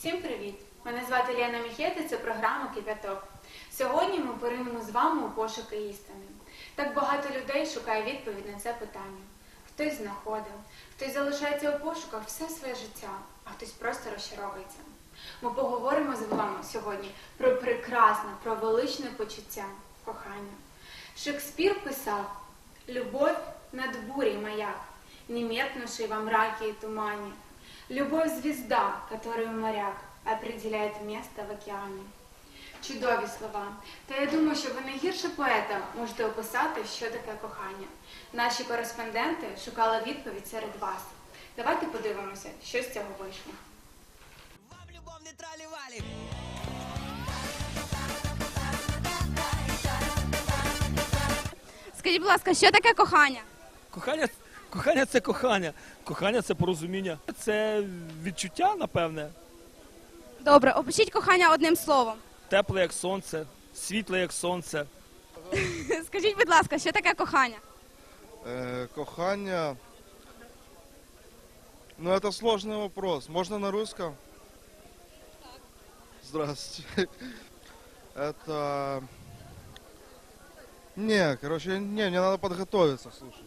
Всім привіт! Мене звати Лена Міхети, це програма Кипяток. Сьогодні ми поринемо з вами у пошуки істини. Так багато людей шукає відповідь на це питання. Хтось знаходив, хтось залишається у пошуках все своє життя, а хтось просто розчаровується. Ми поговоримо з вами сьогодні про прекрасне, про величне почуття кохання. Шекспір писав: Любовь над бурей маяк, не меркнувший во мраке и тумане. Любовь звезда, которую моряк определяет место в океані. Чудові слова. Та я думаю, що ви не гірше поета можете описати, що таке кохання. Наші кореспонденти шукали відповідь серед вас. Давайте подивимося, що з цього вийшло. Вам любов не тралівалі. Скажіть, будь ласка, що таке кохання? Кохання, кохання це кохання. Кохання це порозуміння. Це відчуття, напевне. Добре, опишіть кохання одним словом. Тепле, як сонце, світле, як сонце. Скажіть, будь ласка, що таке кохання? Э, кохання. Ну, это сложный вопрос. Можно на русском? Здравствуйте. Это... Не, короче, не, мне надо подготовиться, слушай.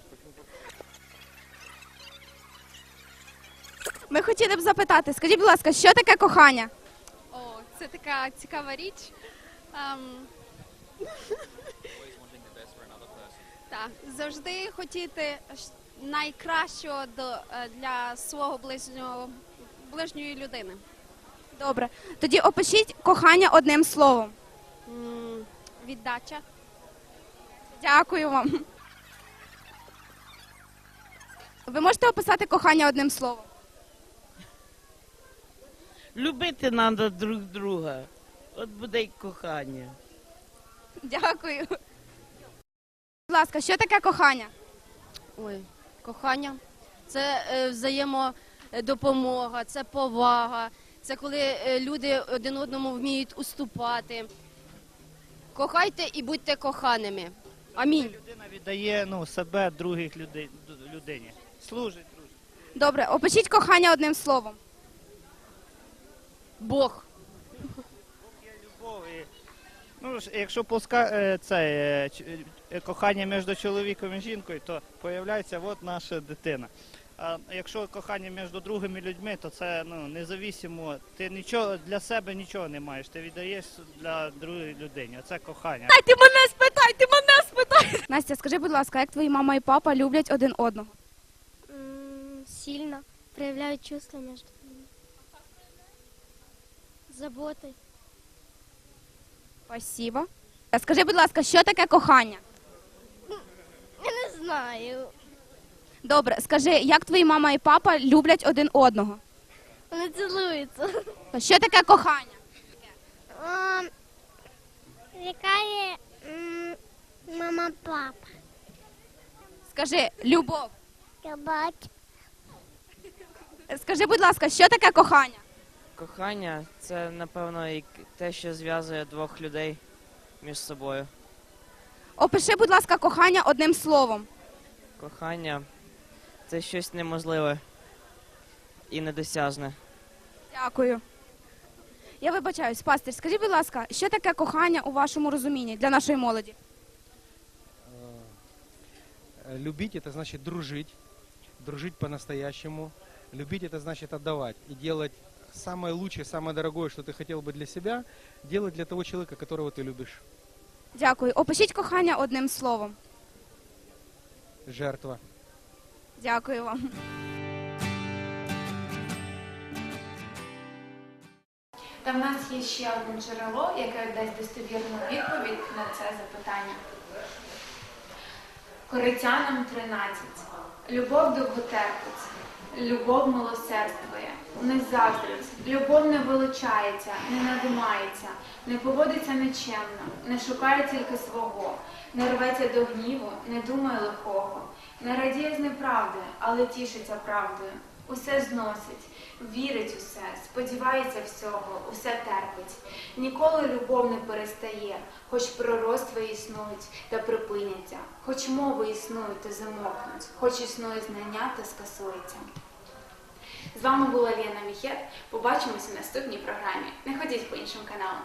Ми хотіли б запитати, скажіть, будь ласка, що таке кохання? О, це така цікава річ. Ем, Так, завжди хотіти щ- найкращого до, е, для свого ближнього, ближньої людини. Добре. Тоді опишіть кохання одним словом. М, Віддача. Дякую вам. Ви можете описати кохання одним словом? Любити треба друг друга. От буде й кохання. Дякую. Будь ласка, що таке кохання? Ой, кохання це е, взаємодопомога, це повага, це коли е, люди один одному вміють уступати. Кохайте і будьте коханими. Амінь. Людина віддає ну, себе других людей, людині. Служить. Добре, опишіть кохання одним словом. Бог. Любов і, ну, якщо пуска, е, це, е, е, кохання між чоловіком і жінкою, то появляється от наша дитина. А якщо кохання між другими людьми, то це ну, независимо. Ти нічого для себе нічого не маєш. Ти віддаєш для другої людини. Це кохання. Ти мене спитай, ти мене спитай. Настя, скажи, будь ласка, як твої мама і папа люблять один одного? М, Сильно проявляют чувства между Заботой. Спасибо. Скажи, будь ласка, що таке кохання? Я не знаю. Добре, скажи, як твої мама і папа люблять один одного? Вони цілуються. Що таке кохання? Яка мама, папа? Скажи, любов. Бачу. Скажи, будь ласка, що таке кохання? Кохання це, напевно, і те, що зв'язує двох людей між собою. Опиши, будь ласка, кохання одним словом. Кохання це щось неможливе і недосяжне. Дякую. Я вибачаюсь, пастир, скажіть, будь ласка, що таке кохання у вашому розумінні для нашої молоді? Э, Любить это значит дружить, дружить по-настоящему. Любить это значит отдавать и делать самое лучшее, самое дорогое, что ты хотел бы для себя, делать для того человека, которого ты любишь. Дякую. Опишіть кохання одним словом. Жертва. Дякую вам. Та в нас є ще одне джерело, яке дасть достовірну відповідь на це запитання. Коринтянам 13. Любов довготерпить, любов милосердствує, не заздрить, любов не величається, не надимається, не поводиться нечемно, не шукає тільки свого, не рветься до гніву, не думає лихого, не радіє з неправди, але тішиться правдою. Усе зносить, вірить усе, сподівається всього, усе терпить. Ніколи любов не перестає, хоч пророцтва існують та припиняться, хоч мови існують та замокнуть, хоч існує знання та скасується. З вами була Лена Міхет. Побачимося в наступній програмі. Не ходіть по іншим каналам.